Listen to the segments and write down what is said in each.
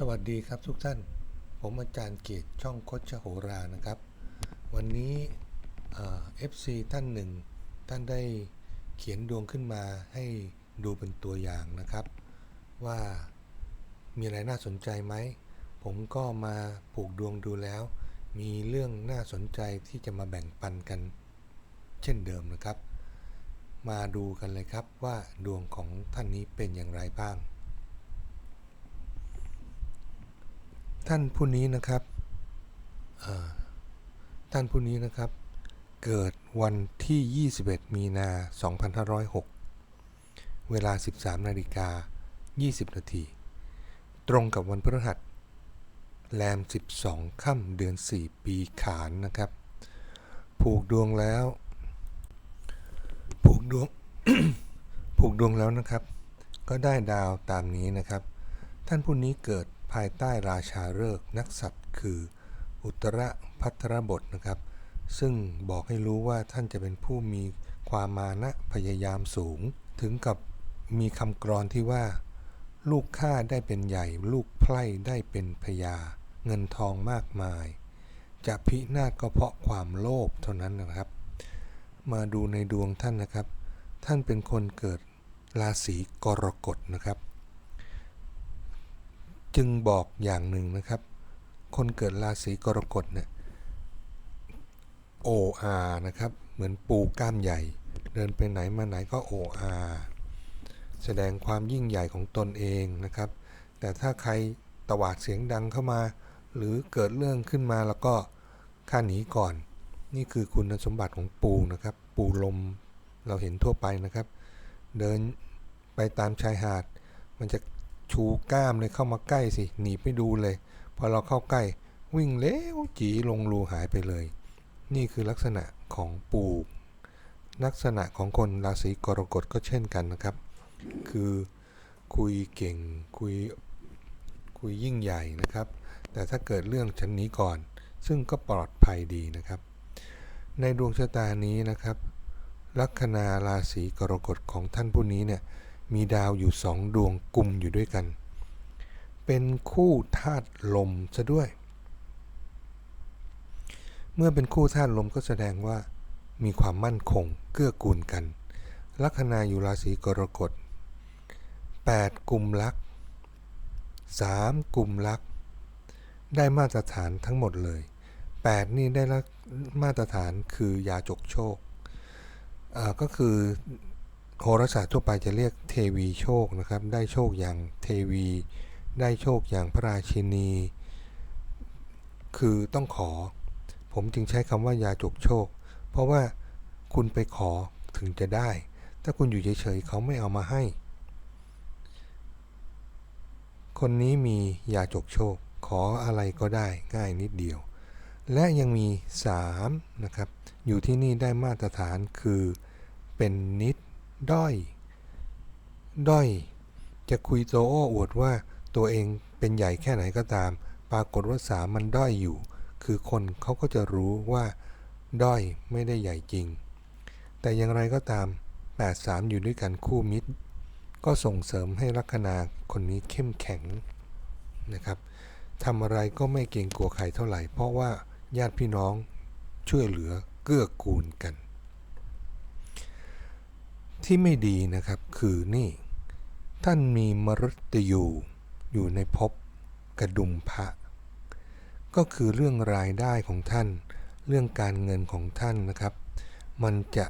สวัสดีครับทุกท่าน ผมอาจารย์เกียรติช่องคดชโหรานะครับ วันนี้เอฟซีท่านหนึ่ง ท่านได้เขียนดวงขึ้นมาให้ดูเป็นตัวอย่างนะครับ ว่ามีอะไรน่าสนใจไหม ผมก็มาผูกดวงดูแล้ว มีเรื่องน่าสนใจที่จะมาแบ่งปันกัน เช่นเดิมนะครับ มาดูกันเลยครับว่าดวงของท่านนี้เป็นอย่างไรบ้าง ท่านผู้นี้นะครับท่านผู้นี้นะครับ เกิดวันที่ 21 มีนา 2506 เวลา 13 นาฬิกา 20 นาที ตรงกับวันพฤหัส แรม 12 ค่ำเดือน 4 ปีขานนะครับ ผูกดวงแล้ว ผูกดวง ผูกดวงแล้วนะครับ ก็ได้ดาวตามนี้นะครับ ท่านผู้นี้เกิด ภายใต้ราชาฤกษ์นักสัตว์คือ อุตรพัทรบทนะครับ ซึ่งบอกให้รู้ว่าท่านจะเป็นผู้มีความมานะพยายามสูง ถึงกับมีคำกรอนที่ว่า ลูกข้าได้เป็นใหญ่ ลูกไพร่ได้เป็นพญาเงินทองมากมาย จะพินาศก็เพราะความโลภเท่านั้นนะครับ มาดูในดวงท่านนะครับ ท่านเป็นคนเกิดราศีกรกฎนะครับ จึงบอกอย่างหนึ่งนะครับ คนเกิดราศีกรกฎเนี่ย OR นะครับ เหมือนปูกล้ามใหญ่ เดินไปไหนมาไหนก็ OR แสดงความยิ่งใหญ่ของตนเองนะครับ แต่ถ้าใครตวาดเสียงดังเข้ามา หรือเกิดเรื่องขึ้นมาแล้วก็ข้าหนีก่อน นี่คือคุณสมบัติของปูนะครับ ปูลมเราเห็นทั่วไปนะครับ เดินไปตามชายหาด มันจะ ชูกล้ามเลยเข้ามาใกล้สิ หนีไปดูเลย พอเราเข้าใกล้ วิ่งเร็วจีลงรูหายไปเลย นี่คือลักษณะของปูลักษณะของคนราศีกรกฎก็เช่นกันนะครับ คือคุยเก่งคุยคุยยิ่งใหญ่นะครับ แต่ถ้าเกิดเรื่องชั้นนี้ก่อน ซึ่งก็ปลอดภัยดีนะครับ ในดวงชะตานี้นะครับ ลัคนาราศีกรกฎของท่านผู้นี้เนี่ย มีดาวอยู่สองดวงกลุ่มอยู่ด้วยกัน เป็นคู่ธาตุลมซะด้วย เมื่อเป็นคู่ธาตุลมก็แสดงว่า มีความมั่นคงเกื้อกูลกัน ลัคนาอยู่ราศีกรกฎ 8 กลุ่มลัก 3 กลุ่มลัก ได้มาตรฐานทั้งหมดเลย 8 นี่ได้มาตรฐานคือยาจกโชคก็คือ โหราศาสตร์ทั่วไปจะเรียกเทวีโชคนะครับ ได้โชคอย่างเทวี ได้โชคอย่างพระราชินี คือต้องขอ ผมจึงใช้คำว่ายาจกโชค เพราะว่าคุณไปขอถึงจะได้ ถ้าคุณอยู่เฉยๆเขาไม่เอามาให้ คนนี้มียาจกโชค ขออะไรก็ได้ง่ายนิดเดียว และยังมี 3 นะครับ อยู่ที่นี่ได้มาตรฐานคือเป็นนิด ด้อย ด้อย จะคุยโตโอ้อวดว่าตัวเองเป็นใหญ่แค่ไหนก็ตาม ปรากฏว่าสามมันด้อยอยู่ คือคนเขาก็จะรู้ว่า ด้อยไม่ได้ใหญ่จริง แต่อย่างไรก็ตาม 83 อยู่ด้วยกันคู่มิตร ก็ส่งเสริมให้ลัคนาคนนี้เข้มแข็งนะครับทำอะไรก็ไม่เกรงกลัวใครเท่าไหร่ เพราะว่าญาติพี่น้องช่วยเหลือเกื้อกูลกัน ที่ไม่ดีนะครับคือนี่ ท่านมีมรตยูอยู่ในภพกระดุมพระก็คือเรื่องรายได้ของท่าน เรื่องการเงินของท่านนะครับ มันจะ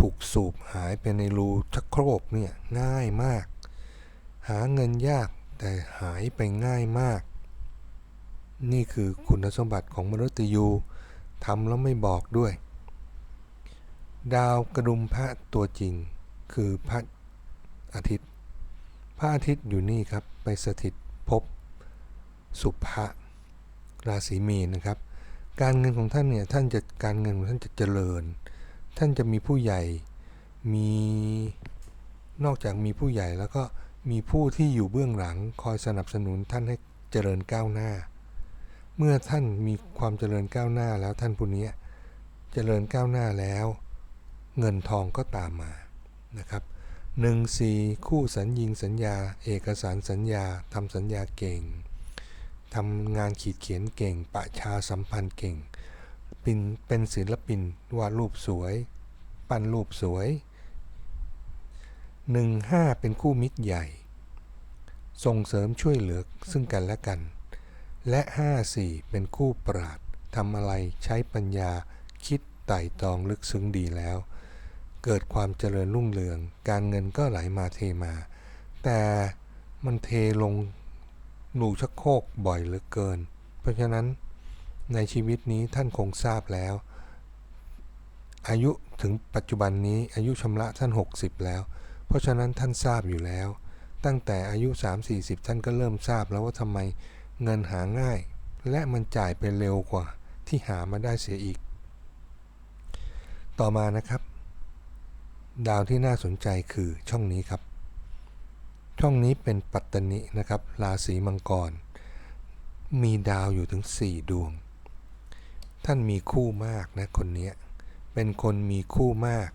ถูกสูบหายไปในรูชักโครกเนี่ยง่ายมาก หาเงินยากแต่หายไปง่ายมาก นี่คือคุณสมบัติของมรตยูทำแล้วไม่บอกด้วย ดาวกระดุมพระตัวจริง คือพระอาทิตย์ พระอาทิตย์อยู่นี่ครับ ไปสถิตภพสุภะราศีมีนนะครับ การเงินของท่านเนี่ยท่านจะการเงินของท่านจะเจริญ ท่านจะมีผู้ใหญ่มีนอกจากมีผู้ใหญ่แล้วก็มีผู้ที่อยู่เบื้องหลังคอยสนับสนุนท่านให้เจริญก้าวหน้า เมื่อท่านมีความเจริญก้าวหน้าแล้วท่านผู้นี้เจริญก้าวหน้าแล้ว เงินทองก็ตามมานะครับหนึ่งสี่คู่สัญญิงสัญญา เอกสารสัญญาทำสัญญาเก่งทำงานขีดเขียนเก่ง ประชาสัมพันธ์เก่งเป็นเป็นศิลปินวาดรูปสวย ปั้นรูปสวย 15 เป็นคู่มิตรใหญ่ ส่งเสริมช่วยเหลือซึ่งกันและกัน และ 54 เป็นคู่ปราดทำอะไรใช้ปัญญาคิดไต่ตรองลึกซึ้งดีแล้ว เกิดความเจริญรุ่งเรือง การเงินก็ไหลมาเทมา แต่มันเทลงหนูชักโคกบ่อยเหลือเกิน เพราะฉะนั้นในชีวิตนี้ท่านคงทราบแล้ว อายุถึงปัจจุบันนี้อายุชำระท่าน 60 แล้ว เพราะฉะนั้นท่านทราบอยู่แล้ว ตั้งแต่อายุ 3-40 ท่านก็เริ่มทราบแล้วว่าทำไมเงินหาง่าย และมันจ่ายไปเร็วกว่าที่หามาได้เสียอีก ต่อมานะครับ ดาวที่น่าสนใจคือช่องนี้ครับ ช่องนี้เป็นปัตตนินะครับ ราศีมังกร มีดาวอยู่ถึง 4 ดวง ท่านมีคู่มากนะคนนี้เป็นคนมีคู่มาก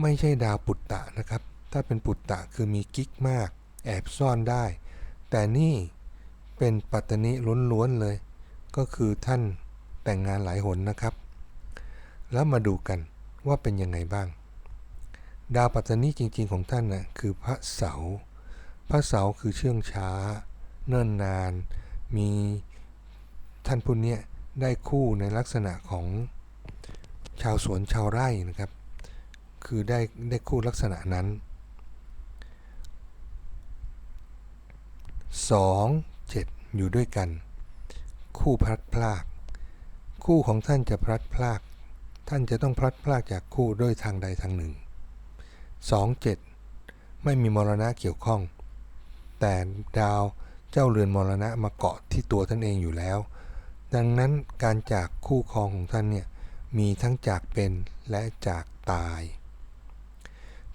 ไม่ใช่ดาวปุตตะนะครับ ถ้าเป็นปุตตะคือมีกิ๊กมาก แอบซ่อนได้ แต่นี่เป็นปัตตนิล้วนๆเลย ก็คือท่านแต่งงานหลายหนนะครับ แล้วมาดูกัน ว่าเป็นยังไงบ้าง ดาวปัตตนิจริงๆของท่านนะ่ะคือพระเสา พระเสาคือเชื่องช้า เนิ่นนาน มีท่านผู้นี้ได้คู่ในลักษณะของชาวสวนชาวไร่นะครับ คือได้ได้คู่ลักษณะนั้น 2 7 อยู่ด้วยกัน คู่พลัดพราก คู่ของท่านจะพลัดพราก ท่านจะต้องพลัดพรากจากคู่ด้วยทางใดทางหนึ่ง 2 7 ไม่มีมรณะเกี่ยวข้อง แต่ดาวเจ้าเรือนมรณะมาเกาะที่ตัวท่านเองอยู่แล้ว ดังนั้นการจากคู่ครองของท่านเนี่ยมีทั้งจากเป็นและจากตาย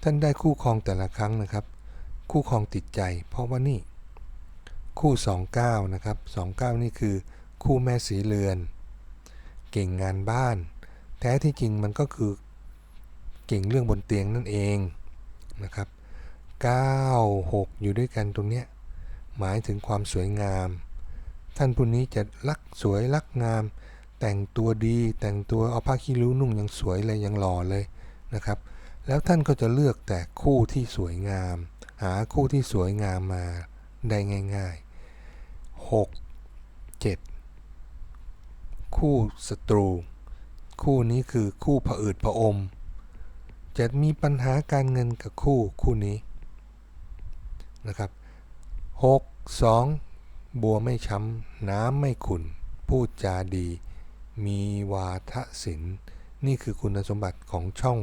ท่านได้คู่ครองแต่ละครั้งนะครับ คู่ครองติดใจ เพราะว่านี่ คู่ 29 นะครับ 29 นี่คือ คู่แม่สีเรือน เก่งงานบ้าน แท้ที่จริงมันก็คือเก่งเรื่องบนเตียงนั่นเองนะครับ 9 6 อยู่ด้วยกันตรงเนี้ยหมายถึงความสวยงาม ท่านผู้นี้จะรักสวยรักงาม แต่งตัวดีแต่งตัวเอาผ้าขี้ริ้วนุ่งยังสวยเลยยังหล่อเลยนะครับ แล้วท่านก็จะเลือกแต่คู่ที่สวยงาม หาคู่ที่สวยงามมาได้ง่ายๆ 6 7 คู่ศัตรู คู่นี้คือคู่ผอืดผอม จะมีปัญหาการเงินกับคู่คู่นี้นะครับ 6 2 บัวไม่ช้ำน้ำไม่ขุนพูดจาดี มีวาทศิลป์นี่คือคุณสมบัติของช่อง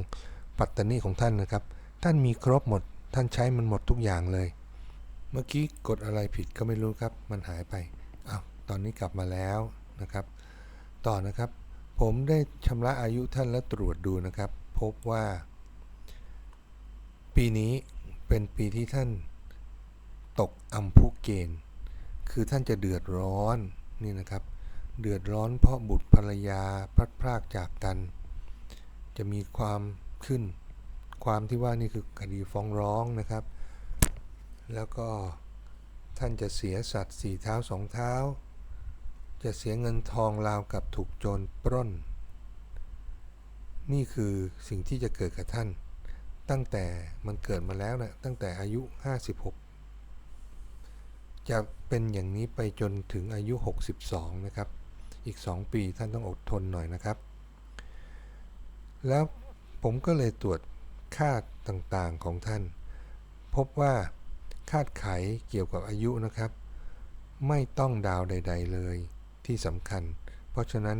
ปัตตนีของท่านนะครับ ท่านมีครบหมด ท่านใช้มันหมดทุกอย่างเลย เมื่อกี้กดอะไรผิดก็ไม่รู้ครับ มันหายไปอ้าวตอนนี้กลับมาแล้วนะครับ ต่อนะครับ ผมได้ชำระอายุท่านและตรวจดูนะครับ พบว่า ปีนี้เป็นปีที่ท่านตกอัมพุเกณฑ์ คือท่านจะเดือดร้อนนี่นะครับ เดือดร้อนเพราะบุตรภรรยาพลัดพรากจากกัน จะมีความขึ้น ความที่ว่านี่คือคดีฟ้องร้องนะครับ แล้วก็ท่านจะเสียสัตว์สี่เท้าสองเท้า จะเสียเงินทองราวกับถูกโจรปล้น นี่คือสิ่งที่จะเกิดกับท่าน ตั้งแต่มันเกิดมาแล้วนะตั้งแต่อายุ 56 จะเป็นอย่างนี้ไปจนถึงอายุ 62 นะครับ อีก 2 ปีท่านต้องอดทนหน่อยนะครับ แล้วผมก็เลยตรวจค่าต่างๆของท่าน พบว่าคาดไขเกี่ยวกับอายุนะครับ ไม่ต้องดาวใด ๆ เลย ที่สำคัญ เพราะฉะนั้น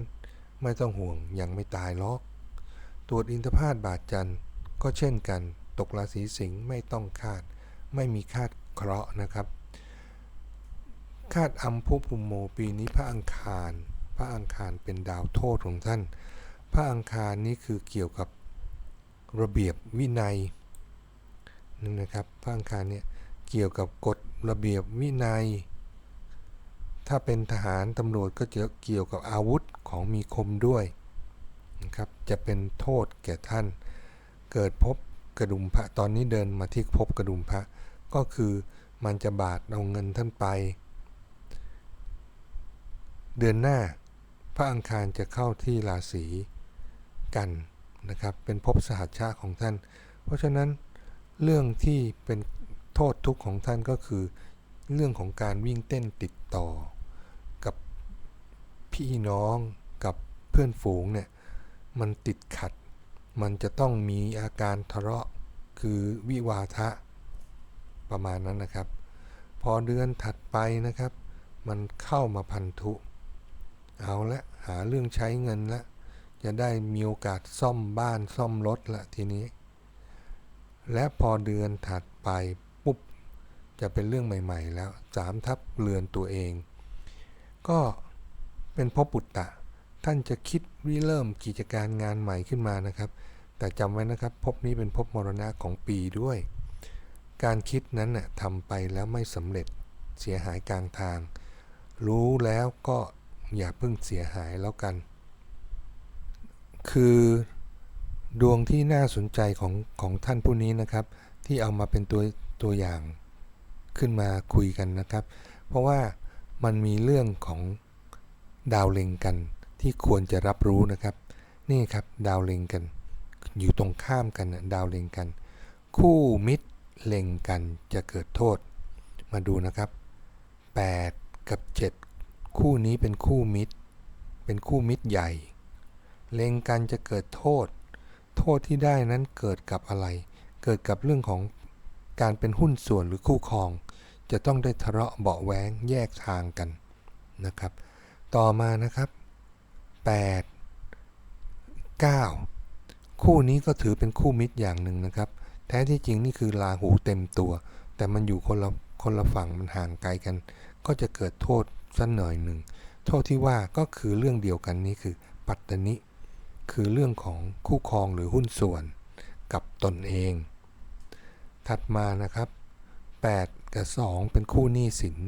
ไม่ต้องห่วงยังไม่ตายล็อกตรวจอินทพาตบาทจันทร์ก็เช่นกัน ตกราศีสิงห์ไม่ต้องคาด ไม่มีคาดเคราะห์นะครับ คาดอัมพุภูโมปีนี้พระอังคาร พระอังคารเป็นดาวโทษของท่าน พระอังคารนี้คือเกี่ยวกับระเบียบวินัยนั่นนะครับ พระอังคารเนี่ยเกี่ยวกับกฎระเบียบวินัย ถ้าเป็นทหารตำรวจก็จะเกี่ยวกับอาวุธของมีคมด้วยนะครับ จะเป็นโทษแก่ท่าน เกิดพบกระดุมพระตอนนี้เดินมาที่พบกระดุมพระก็คือมันจะบาดเอาเงินท่านไป เดือนหน้าพระอังคารจะเข้าที่ราศีกันนะครับ เป็นภพสหัชชะของท่าน เพราะฉะนั้นเรื่องที่เป็นโทษทุกข์ของท่านก็คือ เรื่องของการวิ่งเต้นติดต่อ พี่น้องกับเพื่อนฝูงเนี่ยมันติดขัด มันจะต้องมีอาการทะเลาะคือวิวาทะประมาณนั้นนะครับ พอเดือนถัดไปนะครับ มันเข้ามาพันธุ เอาละหาเรื่องใช้เงินละจะได้มีโอกาสซ่อมบ้านซ่อมรถละทีนี้ และพอเดือนถัดไปปุ๊บ จะเป็นเรื่องใหม่ ๆ แล้วสามทับเรือนตัวเอง ก็ เป็นภพปุตตะ ท่านจะคิดริเริ่มกิจการงานใหม่ขึ้นมานะครับ แต่จำไว้นะครับภพนี้เป็นภพมรณะของปีด้วย การคิดนั้นน่ะทำไปแล้วไม่สำเร็จเสียหายกลางทาง รู้แล้วก็อย่าเพิ่งเสียหายแล้วกัน คือดวงที่น่าสนใจของของท่านผู้นี้นะครับ ที่เอามาเป็นตัวตัวอย่างขึ้นมาคุยกันนะครับ เพราะว่ามันมีเรื่องของ ดาวเล็งกันที่ควรจะรับรู้นะครับ นี่ครับดาวเล็งกัน อยู่ตรงข้ามกันนะดาวเล็งกัน คู่มิตรเล็งกันจะเกิดโทษ มาดูนะครับ 8 กับ 7 คู่นี้เป็นคู่มิตร เป็นคู่มิตรใหญ่ เล็งกันจะเกิดโทษ โทษที่ได้นั้นเกิดกับอะไร เกิดกับเรื่องของการเป็นหุ้นส่วนหรือคู่ครอง จะต้องได้ทะเลาะเบาะแว้งแยกทางกันนะครับ ต่อมานะครับ 8 9 คู่นี้ก็ถือเป็นคู่มิตรอย่างหนึ่งนะครับ แท้ที่จริงนี่คือราหูเต็มตัว แต่มันอยู่คนละคนละฝั่งมันห่างไกลกัน ก็จะเกิดโทษสักหน่อยหนึ่ง โทษที่ว่าก็คือเรื่องเดียวกันนี้คือปัตตนิ คือเรื่องของคู่ครองหรือหุ้นส่วนกับตนเอง ถัดมานะครับ 8 กับ 2 เป็นคู่หนี้สิน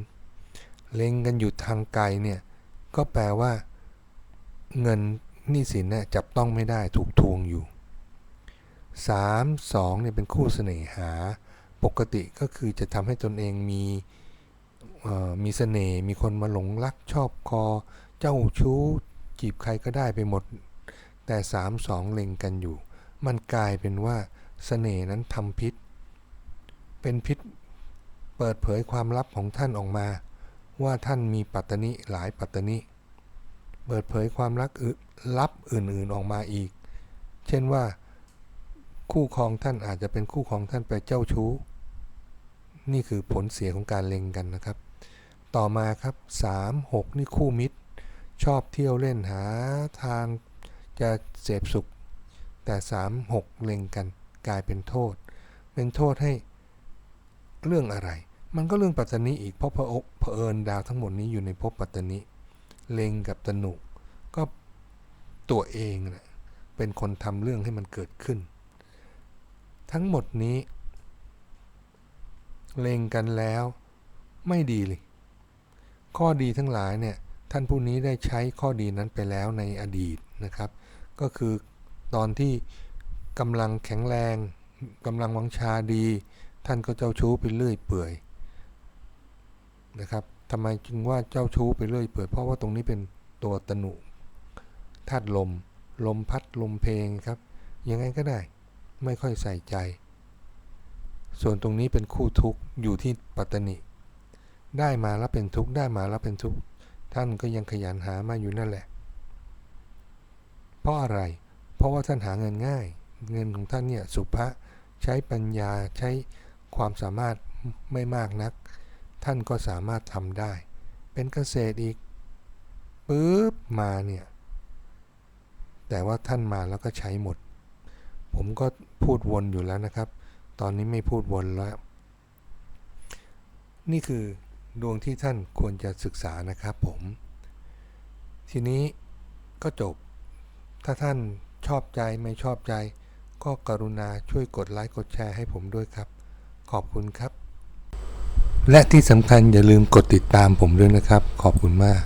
เล็งกันอยู่ทางไกลเนี่ย ก็แปลว่า เงินหนี้สินเนี่ยจับต้องไม่ได้ถูกทวงอยู่ 3 2เนี่ยเป็นคู่เสน่หา ปกติก็คือจะทำให้ตนเองมีมีเสน่ห์มีคนมาหลงรักชอบคอ เจ้าชู้ จีบใครก็ได้ไปหมด แต่สามสองเล็งกันอยู่ มันกลายเป็นว่าเสน่ห์นั้นทำพิษ เป็นพิษเปิดเผยความลับของท่านออกมา ว่าท่านมีปัตตนิหลายปัตตนิเปิดเผยความลับอื่นลับอื่นๆออกมาอีก เช่นว่าคู่ครองท่านอาจจะเป็นคู่ครองท่านไปเจ้าชู้ นี่คือผลเสียของการเล็งกันนะครับ ต่อมาครับ 3 6 นี่คู่มิตร ชอบเที่ยวเล่นหาทางจะเสพสุข แต่ 3 6 เล็งกันกลายเป็นโทษ เป็นโทษให้เรื่องอะไร มันก็เรื่องปัตตนิอีกเพราะพระอกเผอิญดาวทั้งหมดนี้อยู่ในภพปัตตนิเลงกับตนุก็ตัวเองนะเป็นคนทำเรื่องให้มันเกิดขึ้น ทั้งหมดนี้ เลงกันแล้วไม่ดีเลย ข้อดีทั้งหลายเนี่ยท่านผู้นี้ได้ใช้ข้อดีนั้นไปแล้วในอดีตนะครับ ก็คือตอนที่กำลังแข็งแรงกำลังวังชาดี ท่านก็เจ้าชู้ไปเรื่อยเปื่อย นะครับทำไมจึงว่าเจ้าชู้ไปเรื่อยเปื่อยเพราะว่าตรงนี้เป็นตัวตนุธาตุลม ลมพัดลมเพลงครับ ยังไงก็ได้ไม่ค่อยใส่ใจ ส่วนตรงนี้เป็นคู่ทุกข์อยู่ที่ปัตตนิ ได้มาแล้วเป็นทุกข์ได้มาแล้วเป็นทุกข์ท่านก็ยังขยันหามาอยู่นั่นแหละ เพราะอะไร เพราะว่าท่านหาเงินง่าย เงินของท่านเนี่ยสุภะใช้ปัญญาใช้ความสามารถไม่มากนัก ท่านก็สามารถทำได้ เป็นเกษตรอีกปุ๊บมาเนี่ย แต่ว่าท่านมาแล้วก็ใช้หมด ผมก็พูดวนอยู่แล้วนะครับ ตอนนี้ไม่พูดวนแล้ว นี่คือดวงที่ท่านควรจะศึกษานะครับผม ทีนี้ก็จบ ถ้าท่านชอบใจไม่ชอบใจ ก็กรุณาช่วยกดไลค์กดแชร์ให้ผมด้วยครับ ขอบคุณครับ และที่สำคัญอย่าลืมกดติดตามผมด้วยนะครับ ขอบคุณมาก